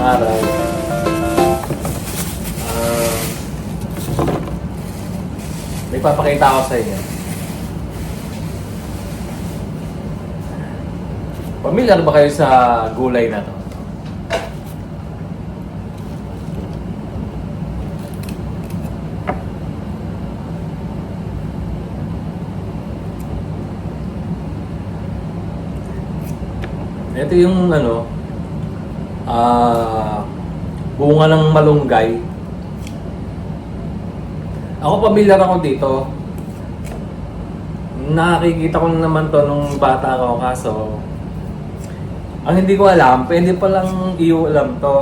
Magandang araw. Ah, may papakita ako sa inyo. Pamilyar ba kayo sa gulay na to? Ito yung ano, ah bunga ng malunggay. Ako pamilyar ako dito. Nakikita ko na naman to nung bata ako kaso ang hindi ko alam, pwede palang iulam to.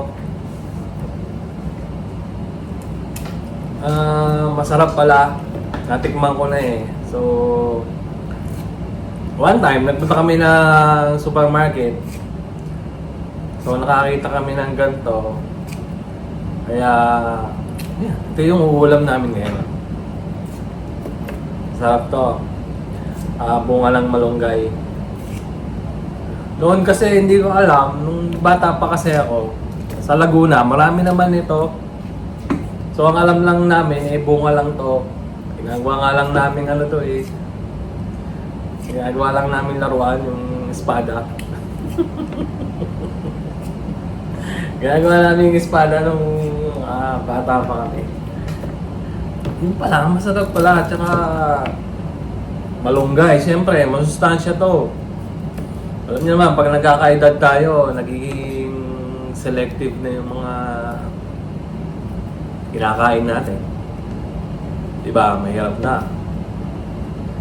Ah, masarap pala. Natikman ko na eh. So, one time, nagpunta kami ng supermarket. So nakakita kami ng ganito. Kaya, yeah, ito yung uulam namin ngayon. Sarap to. Ah, bunga ng malunggay. Noon kasi hindi ko alam, nung bata pa kasi ako, sa Laguna, marami naman ito. So ang alam lang namin, eh bunga lang to. Ginagawa nga lang namin ano to eh. Ginagawa lang namin laruan yung espada. Ginagawa namin yung espada nung ah, bata pa kami. Yun pala, masarap pala. Tsaka malunggay. Siyempre, masustansya to. Alam niyo naman, pag nagkakaedad tayo, nagiging selective na yung mga kinakain natin. Diba? Mahirap na.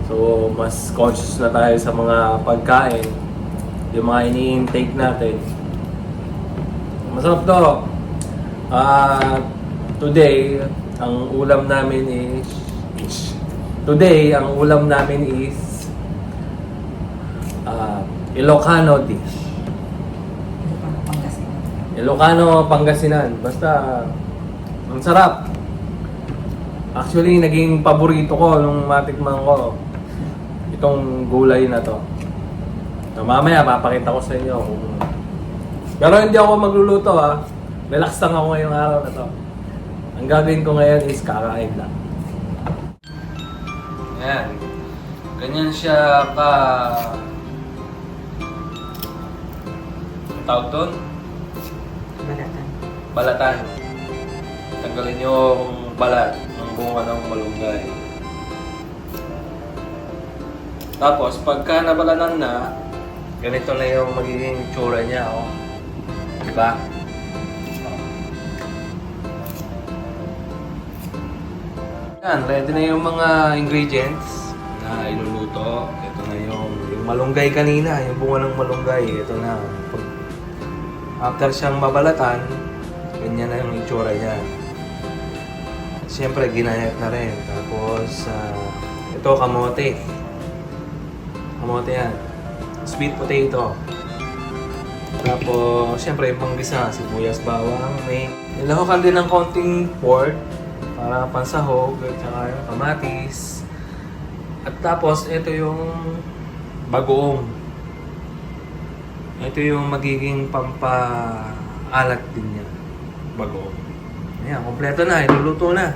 So, mas conscious na tayo sa mga pagkain. Yung mga ini-intake natin. Masarap to. Ah, today, ang ulam namin is, today, ang ulam namin is ah, Ilocano dish. Ilocano Pangasinan. Basta, ang sarap. Actually, naging paborito ko nung matikman ko itong gulay na to. So, mamaya, papakita ko sa inyo kung... Pero hindi ako magluluto ha. Relax lang ako ngayong araw na to. Ang gagawin ko ngayon is kakain lang. Ayan. Ganyan siya ka... Tawag doon? Balatan. balatan. Tanggalin yung balat ng bunga ng malunggay. Tapos, pagka nabalatan na, ganito na yung magiging tsura niya, oh. Diba? Yan, ready na yung mga ingredients na iluluto. Ito na yung, yung malunggay kanina, yung bunga ng malunggay. Ito na. Pag, after siyang mabalatan, ganyan na yung itsura niya. Siyempre, ginayat na rin. Tapos, ah, ito, kamote. Kamote yan. Sweet potato. Tapos, siyempre, yung panggisa, sibuyas, bawang, may... Nilahokan din ng konting pork para pansahog, at saka yung kamatis. At tapos, ito yung bagoong. Ito yung magiging pampaalat din niya. Bagoong. Ayan, kompleto na. Iluluto na.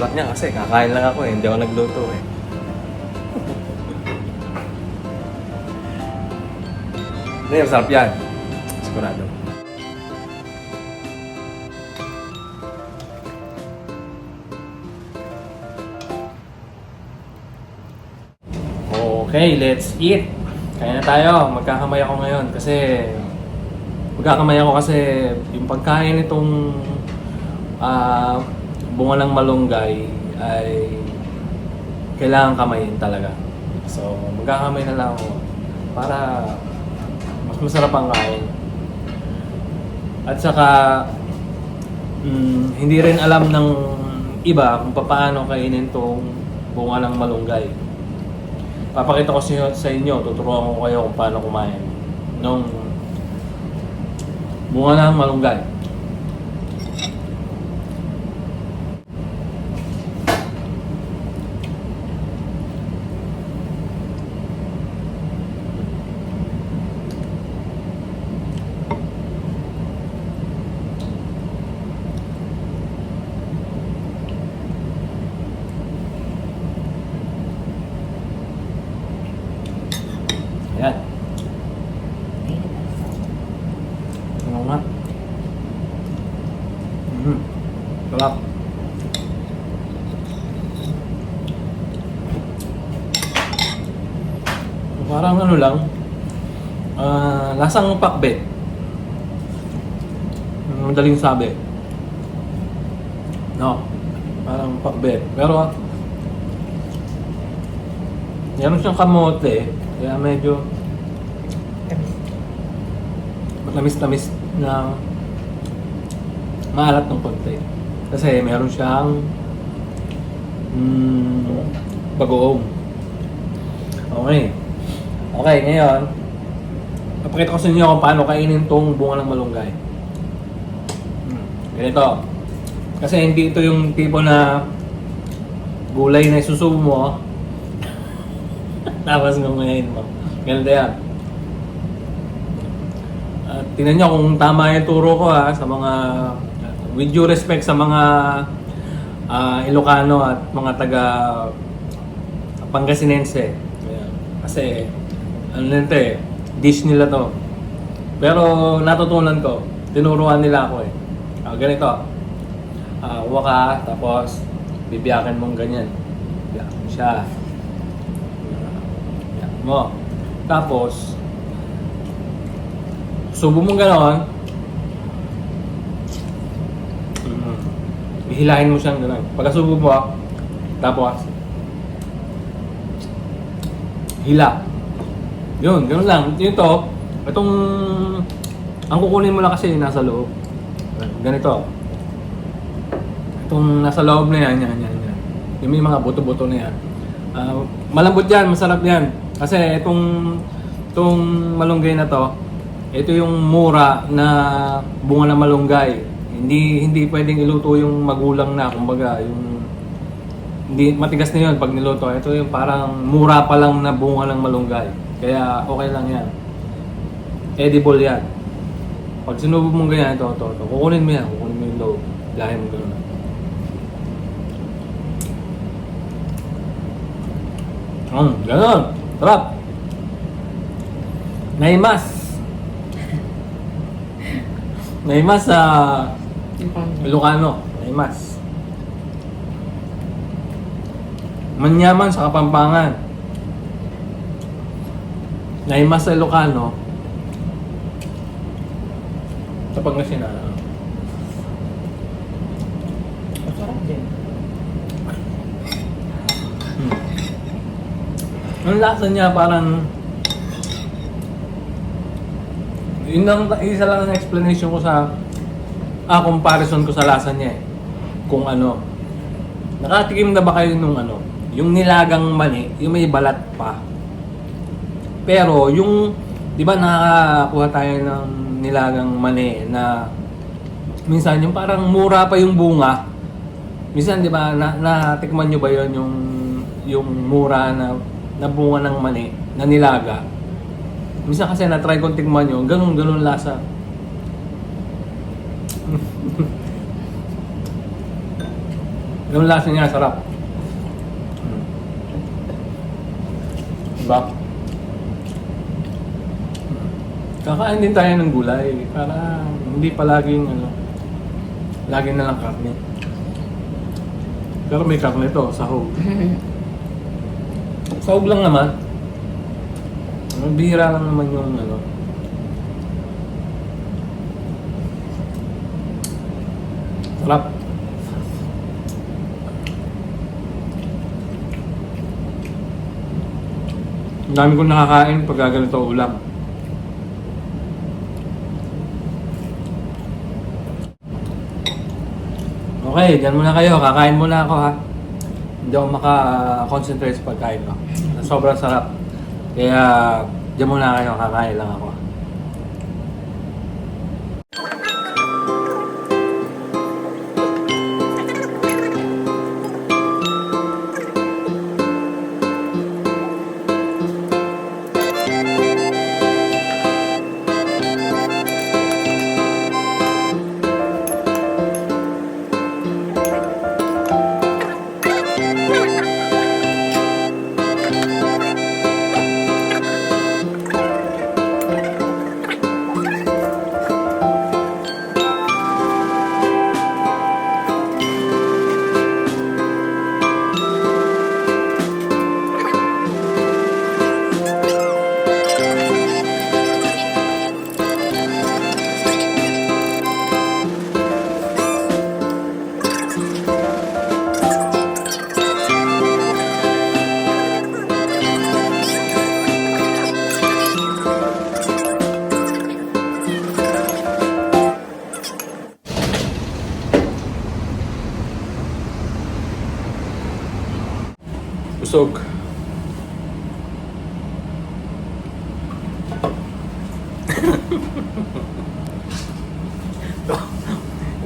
Sarap niya kasi kakain lang ako eh. Hindi ako nagluto eh. Hindi, masarap yan. Sigurado. Okay, let's eat. Kaya na tayo. Magkakamay ako ngayon kasi magkakamay ako kasi yung pagkain nitong ah, bunga ng malunggay ay kailangan kamayin talaga. So, magkakamay na lang ako para mas masarap ang kain. At saka, mm, hindi rin alam ng iba kung paano kainin tong bunga ng malunggay. Papakita ko sa inyo, tuturuan ko kayo kung paano kumain nung bunga ng malunggay. Ayan. Ano nga? Mm. Sarap. Parang ano lang, ah lasang pakbet. Ang Madaling sabi. No, parang pakbet. Pero, meron siyang kamote, kaya medyo matamis-tamis na maalat ng konti. Kasi meron siyang mm, bagoong. Okay. Okay, ngayon, papakita ko sa inyo kung paano kainin tong bunga ng malunggay. Hmm, Ganito. Kasi hindi ito yung tipo na gulay na isusubo mo. Tapos ngumayin mo. Ganito yan. At tingnan nyo kung tama yung turo ko ha, sa mga, with due respect sa mga ah, Ilocano at mga taga Pangasinense. Ayan. Kasi, ano nito eh, dish nila to. Pero natutunan ko, tinuruan nila ako eh. Ah, ganito, ah, kuha ka, tapos bibiyakin mong ganyan. Biyak mo siya. Biyak mo. Tapos, subo mong gano'n, hihilahin mo siyang gano'n. Pagkasubo mo, tapos, hila. Yun, gano'n lang. Ito, itong, ang kukunin mo lang kasi nasa loob. Ganito. Itong nasa loob na yan, yan, yan, yan. Yung may mga buto-buto na yan. Ah, malambot yan, masarap yan. Kasi itong, itong malunggay na to, ito yung mura na bunga ng malunggay. Hindi hindi pwedeng iluto yung magulang na, kumbaga, yung hindi matigas na yun pag niluto. Ito yung parang mura pa lang na bunga ng malunggay. Kaya okay lang yan. Edible yan. Pag sinubo mong ganyan, ito, ito, ito. Kukunin mo yan. Kukunin mo yung loob. Lahin mo gano'n. Hmm, gano'n. Sarap. Naimas. Naimas sa Ilocano. Naimas. Manyaman sa Kapampangan. Naimas sa Ilocano. Sa Pangasinan. Masarap din. Hmm. Ang lasa niya parang yun lang, isa lang ang explanation ko sa ah, comparison ko sa lasa niya eh. Kung ano. Nakatikim na ba kayo nung ano? Yung nilagang mani, yung may balat pa. Pero yung, di ba nakakakuha tayo ng nilagang mani na minsan yung parang mura pa yung bunga, Minsan, di ba, na, natikman nyo ba yon yung, yung mura na, na bunga ng mani, na nilaga? Minsan kasi na-try kong tikman nyo, ganun, ganun lasa. Ganun lasa niya, sarap. Mm. Diba? Kakain din tayo ng gulay para hindi palaging ano, lagi na lang karne. Pero may karne to, sahog. Sahog lang naman. Ang bihira lang naman yung ano. Sarap. Ang dami kong nakakain pag ganito ulam. Okay, dyan muna kayo. Kakain muna ako ha. Hindi ako maka-concentrate sa pagkain ko. Sobrang sarap. Kaya, dyan muna kayo. Kakain lang ako.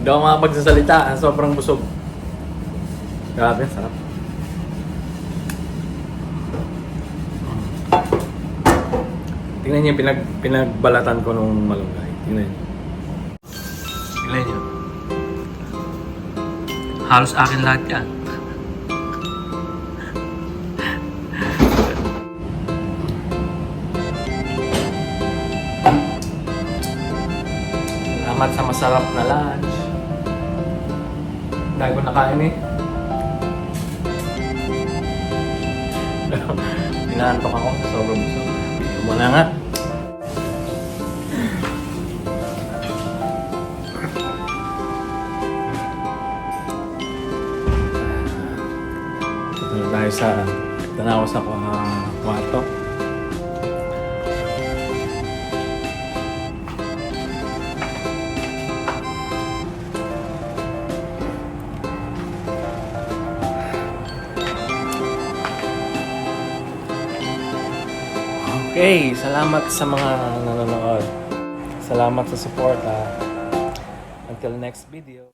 Hindi ako makapagsasalita. Sobrang busog. Grabe, sarap. Tingnan niyo pinag, pinagbalatan ko nung malunggay. Tingnan niyo. Tingnan niyo. Halos akin lahat yan. Salamat sa masarap na lunch. Dahil ko nakain eh. Inaantok ako sa sobrang busog. Na nga. Ito na tayo sa tanaw sa uh, Okay, salamat sa mga nanonood. Salamat sa support. ah. Until next video.